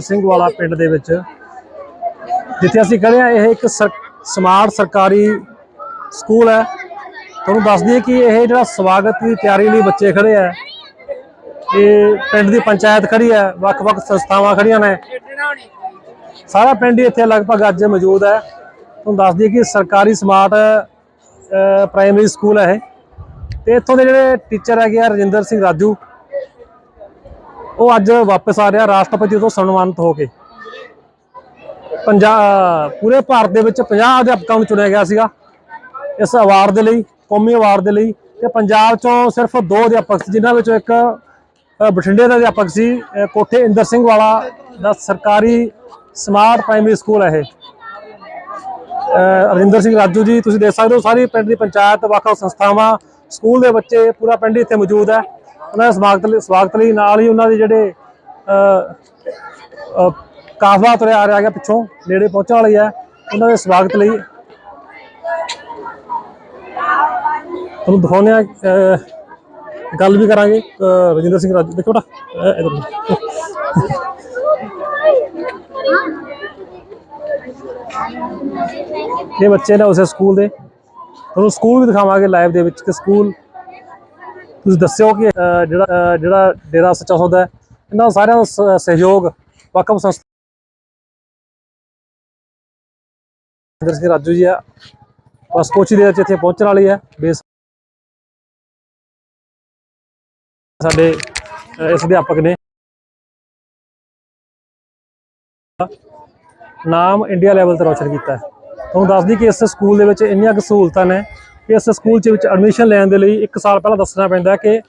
ਸਿੰਘ ਵਾਲਾ ਪਿੰਡ ਦੇ ਵਿੱਚ, ਜਿੱਥੇ ਅਸੀਂ ਖੜੇ ਆ ਇਹ ਇੱਕ ਸਰ- ਸਮਾਰਟ ਸਰਕਾਰੀ ਸਕੂਲ ਹੈ। ਤੁਹਾਨੂੰ ਦੱਸ ਦਈਏ ਕਿ ਇਹ ਜਿਹੜਾ ਸਵਾਗਤ ਦੀ ਤਿਆਰੀ ਲਈ ਬੱਚੇ ਖੜੇ ਆ, ਇਹ ਪਿੰਡ ਦੀ ਪੰਚਾਇਤ ਖੜੀ ਹੈ, ਵੱਖ-ਵੱਖ ਸੰਸਥਾਵਾਂ ਖੜੀਆਂ ਨੇ। ਸਾਰਾ ਪਿੰਡ ਹੀ ਇੱਥੇ ਲਗਭਗ ਅੱਜ ਮੌਜੂਦ ਹੈ। ਤੁਹਾਨੂੰ ਦੱਸ ਦਈਏ ਕਿ ਸਰਕਾਰੀ ਸਮਾਰਟ ਪ੍ਰਾਇਮਰੀ ਸਕੂਲ ਹੈ ਇਹ। ਤੇ ਇੱਥੋਂ ਦੇ ਜਿਹੜੇ ਟੀਚਰ ਹੈਗੇ ਆ, ਰਜਿੰਦਰ ਸਿੰਘ ਰਾਜੂ ਉਹ ਅੱਜ ਵਾਪਸ ਆ ਰਿਹਾ ਰਾਸ਼ਟਰਪਤੀ ਤੋਂ ਸਨਮਾਨਿਤ ਹੋ ਕੇ। ਪੰਜਾਬ ਪੂਰੇ ਭਾਰਤ ਦੇ ਵਿੱਚ 50 ਅਧਿਆਪਕਾਂ ਨੂੰ ਚੁਣਿਆ ਗਿਆ ਸੀਗਾ। ਇਸ ਅਵਾਰਡ ਦੇ ਲਈ ਕੌਮੀ ਅਵਾਰਡ ਦੇ ਲਈ ਤੇ ਪੰਜਾਬ ਚੋਂ ਸਿਰਫ ਦੋ ਅਧਿਆਪਕ ਸੀ ਜਿਨ੍ਹਾਂ ਵਿੱਚੋਂ ਇੱਕ ਬਠਿੰਡੇ ਦਾ ਅਧਿਆਪਕ ਸੀ ਕੋਠੇ ਇੰਦਰ ਸਿੰਘ ਵਾਲਾ ਦਾ ਸਰਕਾਰੀ ਸਮਾਰਟ ਪ੍ਰਾਇਮਰੀ ਸਕੂਲ ਹੈ ਇਹ। ਅ, ਸਿੰਘ ਰਾਜੂ ਜੀ ਤੁਸੀਂ ਦੇਖ ਸਕਦੇ ਹੋ ਸਾਰੀ ਪਿੰਡ ਦੀ ਪੰਚਾਇਤ ਵੱਖ-ਵੱਖ ਸੰਸਥਾਵਾਂ ਸਕੂਲ ਦੇ ਬੱਚੇ ਪੂਰਾ ਪਿੰਡ ਇੱਥੇ ਮੌਜੂਦ ਹੈ। ਉਹਨਾਂ ਦੇ ਸਵਾਗਤ ਲਈ ਸਵਾਗਤ ਲਈ ਨਾਲ ਹੀ ਉਹਨਾਂ ਦੇ ਜਿਹੜੇ ਕਾਫਲਾ ਤੁਰਿਆ ਆ ਰਿਹਾ ਹੈਗਾ ਪਿੱਛੋਂ ਨੇੜੇ ਪਹੁੰਚਣ ਵਾਲੀ ਹੈ। ਉਹਨਾਂ ਦੇ ਸਵਾਗਤ ਲਈ ਤੁਹਾਨੂੰ ਦਿਖਾਉਂਦੇ ਆ ਗੱਲ ਵੀ ਕਰਾਂਗੇ। ਰਜਿੰਦਰ ਸਿੰਘ ਰਾਜੂ ਦੇਖੋ ਬੇਟਾ। ਇਹ ਬੱਚੇ ਨੇ ਉਸੇ ਸਕੂਲ ਦੇ। ਤੁਹਾਨੂੰ ਸਕੂਲ ਵੀ ਦਿਖਾਵਾਂਗੇ ਲਾਈਵ ਦੇ ਵਿੱਚ ਕਿ ਸਕੂਲ ਤੁਸੀਂ ਦੱਸਿਓ ਕਿ ਜਿਹੜਾ ਜਿਹੜਾ ਡੇਰਾ ਸੱਚਾ ਸੌਦਾ ਹੈ, ਇਹਨਾਂ ਸਾਰਿਆਂ ਦਾ ਸਹਿਯੋਗ ਵੱਖ-ਵੱਖ ਸੰਸਥਾ ਇੰਦਰ ਸਿੰਘ ਰਾਜੂ ਜੀ ਆ। ਬਸ ਕੁਛ ਹੀ ਦੇਰ ਚ ਇੱਥੇ ਪਹੁੰਚਣ ਵਾਲੀ ਹੈ। ਬੇਸ ਸਾਡੇ ਇਸ ਅਧਿਆਪਕ ਨੇ। ਨਾਮ ਇੰਡੀਆ ਲੈਵਲ ਤੇ ਰੌਸ਼ਨ ਕੀਤਾ ਤੁਹਾਨੂੰ ਦੱਸ ਦਈ ਕਿ ਇਸ ਸਕੂਲ ਦੇ ਵਿੱਚ ਇੰਨੀਆਂ ਕੁ ਸਹੂਲਤਾਂ ਨੇ ਇਸ ਸਕੂਲ ਚ ਵਿੱਚ ਐਡਮਿਸ਼ਨ ਲੈਣ ਦੇ ਲਈ 1 ਸਾਲ ਪਹਿਲਾਂ ਦੱਸਣਾ ਪੈਂਦਾ ਕਿ